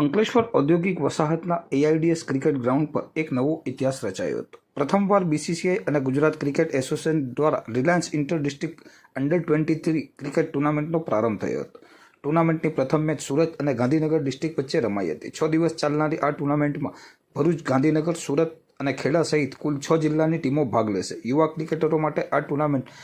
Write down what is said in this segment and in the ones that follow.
અંકલેશ્વર ઔદ્યોગિક વસાહતના AIDS cricket ground પર એક નવો ઇતિહાસ રચાયો હતો. પ્રથમવાર બીસીસીઆઈ અને ગુજરાત ક્રિકેટ એસોસિએશન દ્વારા Reliance inter district under twenty three cricket ટુર્નામેન્ટનો પ્રારંભ થયો હતો. ટુર્નામેન્ટની પ્રથમ મેચ સુરત અને ગાંધીનગર ડિસ્ટ્રિક્ટ વચ્ચે રમાઈ હતી. છ દિવસ ચાલનારી આ ટુર્નામેન્ટમાં ભરૂચ, ગાંધીનગર, સુરત અને ખેડા સહિત કુલ છ જિલ્લાની ટીમો ભાગ લેશે. યુવા ક્રિકેટરો માટે આ ટુર્નામેન્ટ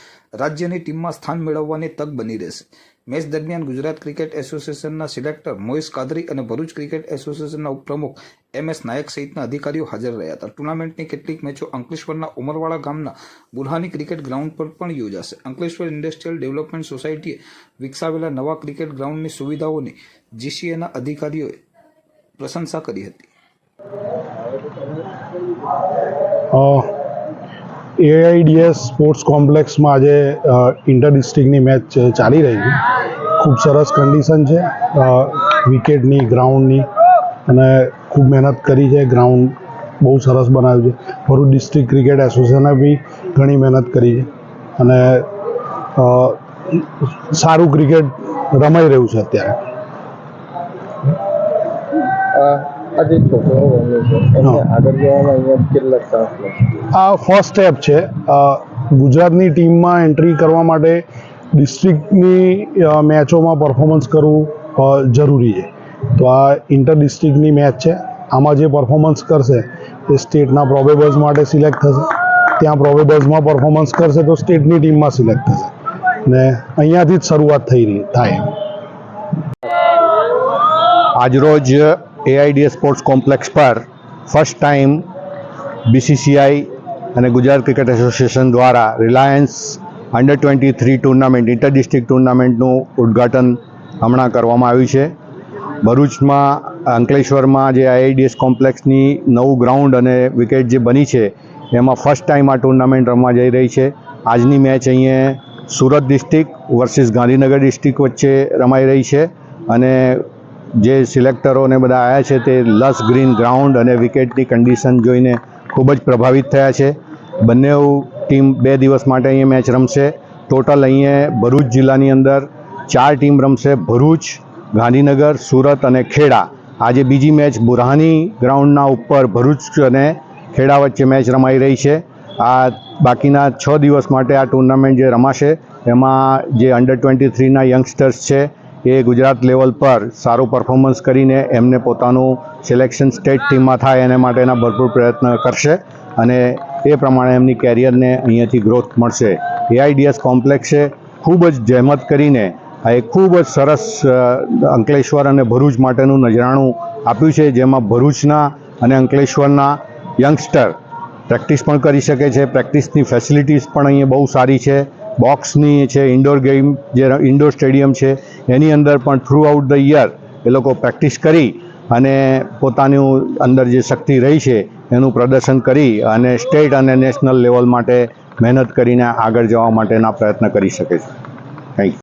રાજ્યની ટીમમાં સ્થાન મેળવવાની તક બની રહેશે. મેચ દરમિયાન ગુજરાત ક્રિકેટ એસોસિએશનના સિલેક્ટર મોઇસ કાદરી અને ભરૂચ ક્રિકેટ એસોસિએશનના ઉપપ્રમુખ એમ એસ નાયક સહિતના અધિકારીઓ હાજર રહ્યા હતા. ટુર્નામેન્ટની કેટલીક મેચો અંકલેશ્વરના ઉમરવાડા ગામના બુરહાની ક્રિકેટ ગ્રાઉન્ડ પર પણ યોજાશે. અંકલેશ્વર ઇન્ડસ્ટ્રીયલ ડેવલપમેન્ટ સોસાયટીએ વિકસાવેલા નવા ક્રિકેટ ગ્રાઉન્ડની સુવિધાઓની જીસીએના અધિકારીઓએ પ્રશંસા કરી હતી. એઆઈડીએસ સ્પોર્ટ્સ કોમ્પ્લેક્સમાં આજે ઇન્ટર ડિસ્ટ્રિક્ટની મેચ ચાલી રહી છે. ખૂબ સરસ કન્ડિશન છે. વિકેટની ગ્રાઉન્ડની અને ખૂબ મહેનત કરી છે. ગ્રાઉન્ડ બહુ સરસ બનાવ્યું છે. ભરૂચ ડિસ્ટ્રિક્ટ ક્રિકેટ એસોસિએશને બી ઘણી મહેનત કરી છે. અને સારું ક્રિકેટ રમાઈ રહ્યું છે અત્યારે. આ જે છોકરાઓ રમે છે. એમને આગળ જવામાં અહીંયા કેટલા ચાન્સ મળશે આ ફર્સ્ટ સ્ટેપ છે. અ, ગુજરાતની ટીમમાં એન્ટ્રી કરવા માટે ડિસ્ટ્રિક્ટની મેચોમાં પરફોર્મન્સ કરવું જરૂરી છે. તો આ ઇન્ટર ડિસ્ટ્રિક્ટની મેચ છે. આમાં જે પરફોર્મન્સ કરશે એ સ્ટેટના પ્રોબેબલ્સ માટે સિલેક્ટ થશે. ત્યાં પ્રોબેબલ્સમાં પરફોર્મન્સ કરશે તો સ્ટેટની ટીમમાં સિલેક્ટ થશે. ને અહીંયાથી જ શરૂઆત થઈ રહી થાય આજરોજ એઆઈડીએસ સ્પોર્ટ્સ કોમ્પ્લેક્સ પર ફર્સ્ટ ટાઈમ બીસીસીઆઈ અને ગુજરાત ક્રિકેટ એસોસિએશન દ્વારા Reliance under twenty three tournament inter district ટુર્નામેન્ટનું ઉદ્ઘાટન હમણાં કરવામાં આવ્યું છે. ભરૂચમાં, અંકલેશ્વરમાં જે આઈઆઈડીએસ કોમ્પ્લેક્સની નવું ગ્રાઉન્ડ અને વિકેટ જે બની છે, એમાં ફર્સ્ટ ટાઈમ આ ટુર્નામેન્ટ રમવા જઈ રહી છે. આજની મેચ અહીંયા Surat district versus Gandhinagar district વચ્ચે રમાઈ રહી છે અને જે સિલેક્ટરોને બધા આવ્યા છે તે લસ ગ્રીન ગ્રાઉન્ડ અને વિકેટની કન્ડિશન જોઈને ખૂબ જ પ્રભાવિત થયા છે. બંને ટીમ બે દિવસ માટે અહીંયા મેચ રમશે. ટોટલ અહીંયા ભરૂચ જિલ્લાની અંદર ચાર ટીમ રમશે. ભરૂચ, ગાંધીનગર, સુરત અને ખેડા. આજે બીજી મેચ બુરહાની ગ્રાઉન્ડના ઉપર ભરૂચ અને ખેડા વચ્ચે મેચ રમાઈ રહી છે. આ બાકીના છ દિવસ માટે આ ટુર્નામેન્ટ જે રમાશે, એમાં જે અંડર ટ્વેન્ટી થ્રીના યંગસ્ટર્સ છે એ ગુજરાત લેવલ પર સારું પરફોર્મન્સ કરીને એમને પોતાનું સિલેક્શન સ્ટેટ ટીમમાં થાય એના માટેના ભરપૂર પ્રયત્ન કરશે અને એ પ્રમાણે એમની કેરિયરને અહીંયાથી ગ્રોથ મળશે. એઆઈડીએસ કોમ્પ્લેક્સે ખૂબ જ જહેમત કરીને આ એક ખૂબ જ સરસ અંકલેશ્વર અને ભરૂચ માટેનું નજરાણું આપ્યું છે, જેમાં ભરૂચના અને અંકલેશ્વરના યંગસ્ટર પ્રેક્ટિસ પણ કરી શકે છે. પ્રેક્ટિસની ફેસિલિટીઝ પણ અહીંયા બહુ સારી છે. બોક્સની છે ઇન્ડોર ગેમ જે ઇન્ડોર સ્ટેડિયમ છે, એની અંદર પણ થ્રુ આઉટ ધ યર એ લોકો પ્રેક્ટિસ કરી અને પોતાનું અંદર જે શક્તિ રહી છે એનું પ્રદર્શન કરી અને સ્ટેટ અને નેશનલ લેવલ માટે મહેનત કરીને આગળ જવા માટેના પ્રયત્ન કરી શકે છે. Thank you